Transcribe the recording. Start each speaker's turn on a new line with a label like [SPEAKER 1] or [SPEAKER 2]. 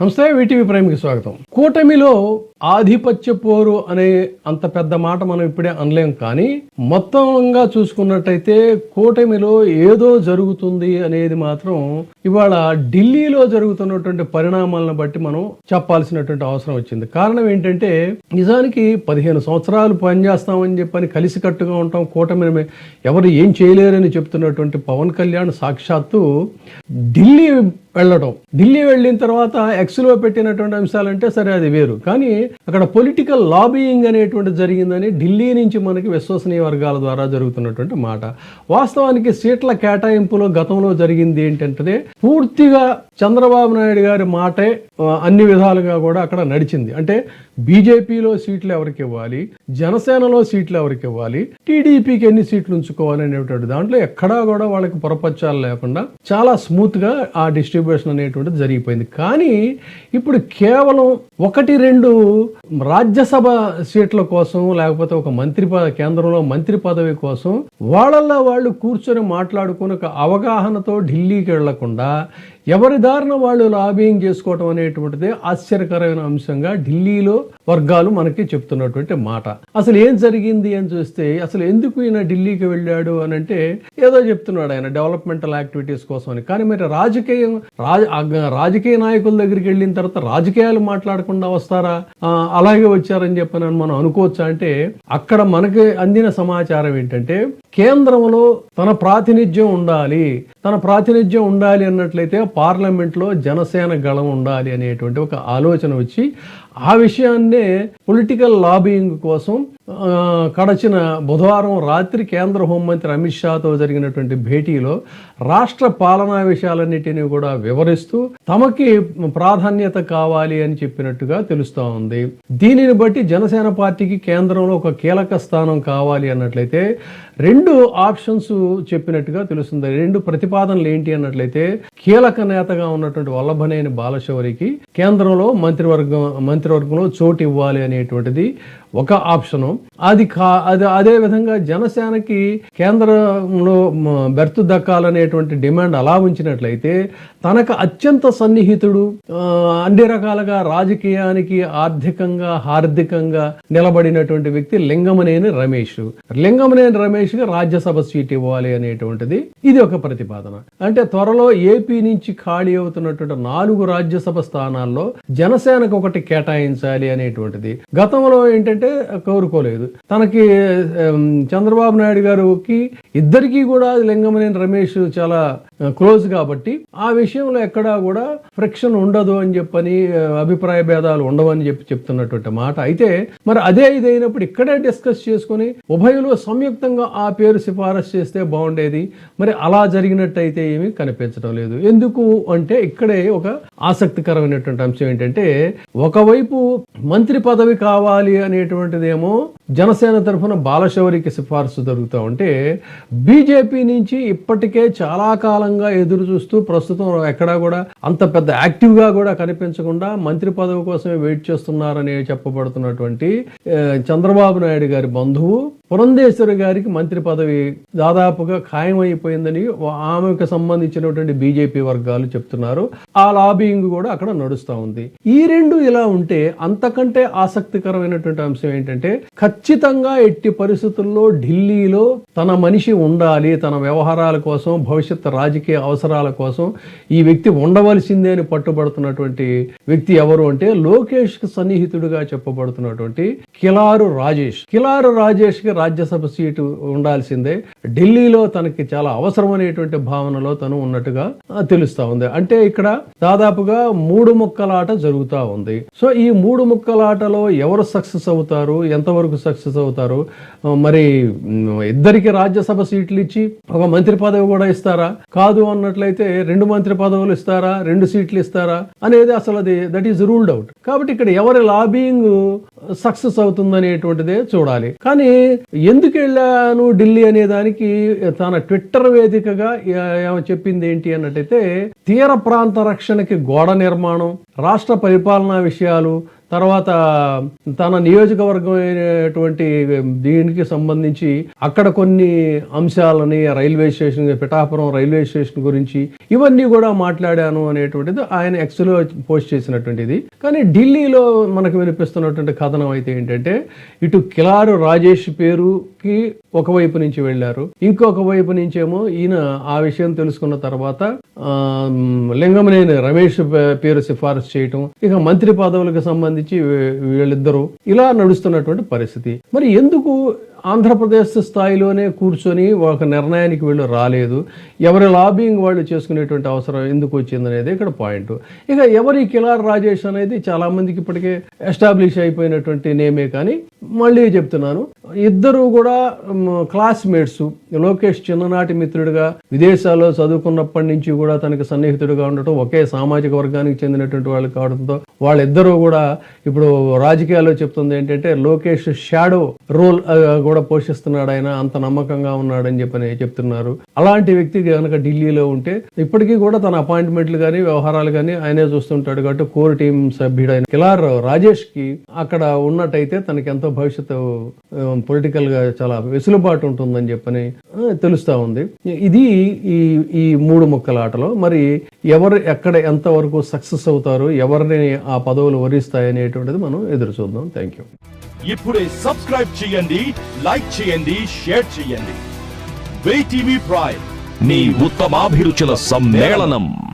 [SPEAKER 1] నమస్తే వీటీవీ ప్రేమికి స్వాగతం. కూటమిలో ఆధిపత్య పోరు అనే అంత పెద్ద మాట మనం ఇప్పుడే అనలేం కానీ మొత్తంగా చూసుకున్నట్టయితే కూటమిలో ఏదో జరుగుతుంది అనేది మాత్రం ఇవాళ ఢిల్లీలో జరుగుతున్నటువంటి పరిణామాలను బట్టి మనం చెప్పాల్సినటువంటి అవసరం వచ్చింది. కారణం ఏంటంటే నిజానికి పదిహేను సంవత్సరాలు పనిచేస్తామని చెప్పని కలిసికట్టుగా ఉంటాం కూటమిని ఎవరు ఏం చేయలేరని చెప్తున్నటువంటి పవన్ కళ్యాణ్ సాక్షాత్తు ఢిల్లీ వెళ్ళడం ఢిల్లీ వెళ్ళిన తర్వాత ఎక్స్లో పెట్టినటువంటి అంశాలంటే సరే అది వేరు. కానీ అక్కడ పొలిటికల్ లాబీయింగ్ అనేటువంటి జరిగిందని ఢిల్లీ నుంచి మనకి విశ్వసనీయ వర్గాల ద్వారా జరుగుతున్నటువంటి మాట. వాస్తవానికి సీట్ల కేటాయింపులో గతంలో జరిగింది ఏంటంటే పూర్తిగా చంద్రబాబు నాయుడు గారి మాటే అన్ని విధాలుగా కూడా అక్కడ నడిచింది. అంటే బీజేపీలో సీట్లు ఎవరికి ఇవ్వాలి? జనసేనలో సీట్లు ఎవరికి ఇవ్వాలి? టీడీపీకి ఎన్ని సీట్లు ఉంచుకోవాలి అనేటువంటి దాంట్లో ఎక్కడా కూడా వాళ్ళకి పొరపచ్చాలు లేకుండా చాలా స్మూత్గా ఆ డిస్ట్రిబ్యూషన్ అనేటువంటిది జరిగిపోయింది. కానీ ఇప్పుడు కేవలం ఒకటి రెండు రాజ్యసభ సీట్ల కోసం లేకపోతే ఒక మంత్రి పద కేంద్రంలో మంత్రి పదవి కోసం వాళ్ళల్లో వాళ్ళు కూర్చొని మాట్లాడుకుని ఒక అవగాహనతో ఢిల్లీకి వెళ్ళకుండా ఎవరి దారిన వాళ్ళు లాబింగ్ చేసుకోవటం అనేటువంటిది ఆశ్చర్యకరమైన అంశంగా ఢిల్లీలో వర్గాలు మనకి చెప్తున్నటువంటి మాట. అసలు ఏం జరిగింది అని చూస్తే అసలు ఎందుకు ఈయన ఢిల్లీకి వెళ్ళాడు అని అంటే ఏదో చెప్తున్నాడు ఆయన డెవలప్మెంటల్ యాక్టివిటీస్ కోసం అని. కానీ మరి రాజకీయం రాజ రాజకీయ నాయకుల దగ్గరికి వెళ్ళిన తర్వాత రాజకీయాలు మాట్లాడకుండా వస్తారా? అలాగే వచ్చారని చెప్పని మనం అనుకోవచ్చా అంటే అక్కడ మనకి అందిన సమాచారం ఏంటంటే కేంద్రంలో తన ప్రాతినిధ్యం ఉండాలి. తన ప్రాతినిధ్యం ఉండాలి అన్నట్లయితే పార్లమెంట్లో జనసేన గళం ఉండాలి అనేటువంటి ఒక ఆలోచన వచ్చి ఆ విషయాన్నే పొలిటికల్ లాబింగ్ కోసం కడచిన బుధవారం రాత్రి కేంద్ర హోంమంత్రి అమిత్ షాతో జరిగినటువంటి భేటీలో రాష్ట్ర పాలనా విషయాలన్నిటినీ కూడా వివరిస్తూ తమకి ప్రాధాన్యత కావాలి అని చెప్పినట్టుగా తెలుస్తూ ఉంది. దీనిని బట్టి జనసేన పార్టీకి కేంద్రంలో ఒక కీలక స్థానం కావాలి అన్నట్లయితే రెండు ఆప్షన్స్ చెప్పినట్టుగా తెలుస్తుంది. రెండు ప్రతిపాదనలు ఏంటి అన్నట్లయితే కీలక నేతగా ఉన్నటువంటి వల్లభనేని బాలశౌరికి కేంద్రంలో మంత్రివర్గం మంత్రి మంత్రివర్గంలో చోటు ఇవ్వాలి అనేటువంటిది ఒక ఆప్షను. అది కా అది అదే విధంగా జనసేనకి కేంద్రంలో బెర్త్ దక్కాలనేటువంటి డిమాండ్ అలా ఉంచినట్లయితే తనకు అత్యంత సన్నిహితుడు అన్ని రకాలుగా రాజకీయానికి ఆర్థికంగా హార్దికంగా నిలబడినటువంటి వ్యక్తి లింగమనేని రమేష్. లింగమనేని రమేష్కి రాజ్యసభ సీట్ ఇవ్వాలి అనేటువంటిది ఇది ఒక ప్రతిపాదన. అంటే త్వరలో ఏపీ నుంచి ఖాళీ అవుతున్నటువంటి నాలుగు రాజ్యసభ స్థానాల్లో జనసేనకు ఒకటి కేటాయించాలి అనేటువంటిది. గతంలో ఏంటంటే కోరుకోలేదు. తనకి చంద్రబాబు నాయుడు గారికి ఇద్దరికీ కూడా లింగమనేని రమేష్ చాలా క్లోజ్ కాబట్టి ఆ విషయంలో ఎక్కడా కూడా ఫ్రిక్షన్ ఉండదు అని చెప్పని అభిప్రాయ భేదాలు ఉండవని చెప్పి చెప్తున్నటువంటి మాట. అయితే మరి అదే ఇదైనప్పుడు ఇక్కడే డిస్కస్ చేసుకొని ఉభయలు సంయుక్తంగా ఆ పేరు సిఫారసు చేస్తే బాగుండేది. మరి అలా జరిగినట్టయితే ఏమీ కనిపించడం లేదు. ఎందుకు అంటే ఇక్కడే ఒక ఆసక్తికరమైనటువంటి అంశం ఏంటంటే ఒకవైపు మంత్రి పదవి కావాలి అనే అనేటువంటిదేమో జనసేన తరఫున బాలశౌరికి సిఫార్సు జరుగుతూ ఉంటే బీజేపీ నుంచి ఇప్పటికే చాలా కాలంగా ఎదురు చూస్తూ ప్రస్తుతం ఎక్కడా కూడా అంత పెద్ద యాక్టివ్గా కూడా కనిపించకుండా మంత్రి పదవి కోసమే వెయిట్ చేస్తున్నారని చెప్పబడుతున్నటువంటి చంద్రబాబు నాయుడు గారి బంధువు పురంధేశ్వరి గారికి మంత్రి పదవి దాదాపుగా ఖాయమైపోయిందని ఆమెకు సంబంధించినటువంటి బీజేపీ వర్గాలు చెప్తున్నారు. ఆ లాబింగ్ కూడా అక్కడ నడుస్తూ ఉంది. ఈ రెండు ఇలా ఉంటే అంతకంటే ఆసక్తికరమైనటువంటి అంశం ఏంటంటే ఖచ్చితంగా ఖచ్చితంగా ఎట్టి పరిస్థితుల్లో ఢిల్లీలో తన మనిషి ఉండాలి తన వ్యవహారాల కోసం భవిష్యత్ రాజకీయ అవసరాల కోసం ఈ వ్యక్తి ఉండవలసిందే అని పట్టుబడుతున్నటువంటి వ్యక్తి ఎవరు అంటే లోకేష్కి సన్నిహితుడిగా చెప్పబడుతున్నటువంటి కిలారు రాజేష్. కిలారు రాజేష్కి రాజ్యసభ సీటు ఉండాల్సిందే. ఢిల్లీలో తనకి చాలా అవసరమైనటువంటి భావనలో తను ఉన్నట్టుగా తెలుస్తా ఉంది. అంటే ఇక్కడ దాదాపుగా మూడు ముక్కలాట జరుగుతా ఉంది. సో ఈ మూడు ముక్కలాటలో ఎవరు సక్సెస్ అవుతారు? ఎంతవరకు సక్సెస్ అవుతారు. మరి ఇద్దరికి రాజ్యసభ సీట్లు ఇచ్చి ఒక మంత్రి పదవి కూడా ఇస్తారా? కాదు అన్నట్లయితే రెండు మంత్రి పదవులు ఇస్తారా? రెండు సీట్లు ఇస్తారా? అనేది అసలు అది దట్ ఈస్ రూల్డ్ అవుట్ కాబట్టి ఇక్కడ ఎవరి లాబింగ్ సక్సెస్ అవుతుందనేటువంటిదే చూడాలి. కానీ ఎందుకు వెళ్ళాను ఢిల్లీ అనే దానికి తన ట్విట్టర్ వేదికగా చెప్పింది ఏంటి అన్నట్టయితే తీర ప్రాంత రక్షణకి గోడ నిర్మాణం రాష్ట్ర పరిపాలనా విషయాలు తర్వాత తన నియోజకవర్గం అయినటువంటి దీనికి సంబంధించి అక్కడ కొన్ని అంశాలని railway station Pithapuram railway station గురించి ఇవన్నీ కూడా మాట్లాడాను అనేటువంటిది ఆయన ఎక్స్లో పోస్ట్ చేసినటువంటిది. కానీ ఢిల్లీలో మనకు వినిపిస్తున్నటువంటి కథనం అయితే ఏంటంటే ఇటు కిలారు రాజేష్ పేరుకి ఒకవైపు నుంచి వెళ్ళారు. ఇంకొక వైపు నుంచేమో ఈయన ఆ విషయం తెలుసుకున్న తర్వాత ఆ, లింగమనేని రమేష్ పేరు సిఫారసు చేయటం ఇక మంత్రి పదవులకు సంబంధించి వీళ్ళిద్దరూ ఇలా నడుస్తున్నటువంటి పరిస్థితి. మరి ఎందుకు ఆంధ్రప్రదేశ్ స్థాయిలోనే కూర్చొని ఒక నిర్ణయానికి వీళ్ళు రాలేదు. ఎవరి లాబింగ్ వాళ్ళు చేసుకునేటువంటి అవసరం ఎందుకు వచ్చింది అనేది ఇక్కడ పాయింట్ ఇక ఎవరి కిలార్ రాజేష్ అనేది చాలా మందికి ఇప్పటికే ఎస్టాబ్లిష్ అయిపోయినటువంటి నేమే కానీ మళ్ళీ చెప్తున్నాను. ఇద్దరు కూడా క్లాస్మేట్స్ లోకేష్ చిన్ననాటి మిత్రుడిగా విదేశాల్లో చదువుకున్నప్పటి నుంచి కూడా తనకి సన్నిహితుడిగా ఉండటం ఒకే సామాజిక వర్గానికి చెందినటువంటి వాళ్ళు కావడంతో వాళ్ళిద్దరూ కూడా ఇప్పుడు రాజకీయాల్లో చెప్తుంది ఏంటంటే లోకేష్ షాడో రోల్ కూడా పోషిస్తున్నాడు ఆయన అంత నమ్మకంగా ఉన్నాడని చెప్పని చెప్తున్నారు. అలాంటి వ్యక్తి కనుక ఢిల్లీలో ఉంటే ఇప్పటికీ కూడా తన అపాయింట్మెంట్లు కానీ వ్యవహారాలు కానీ ఆయనే చూస్తుంటాడు. కాబట్టి కోర్ టీం సభ్యుడైన కిలార్ రాజేష్కి అక్కడ ఉన్నట్టయితే తనకి ఎంతో భవిష్యత్తు పొలిటికల్గా చాలా వెసులుబాటు ఉంటుందని చెప్పని తెలుస్తా ఉంది. ఇది ఈ ఈ మూడు ముక్కల ఆటలో. మరి ఎవరు ఎక్కడ ఎంత వరకు సక్సెస్ అవుతారు ఎవరిని ఆ పదవులు వరిస్తాయి అనేటువంటిది మనం ఎదురు చూద్దాం. థ్యాంక్ యూ
[SPEAKER 2] ఇప్పుడే సబ్స్క్రైబ్ చేయండి లైక్ చేయండి షేర్ చేయండి. టీవీ ప్రైమ్ మీ ఉత్తమాభిరుచుల సమ్మేళనం.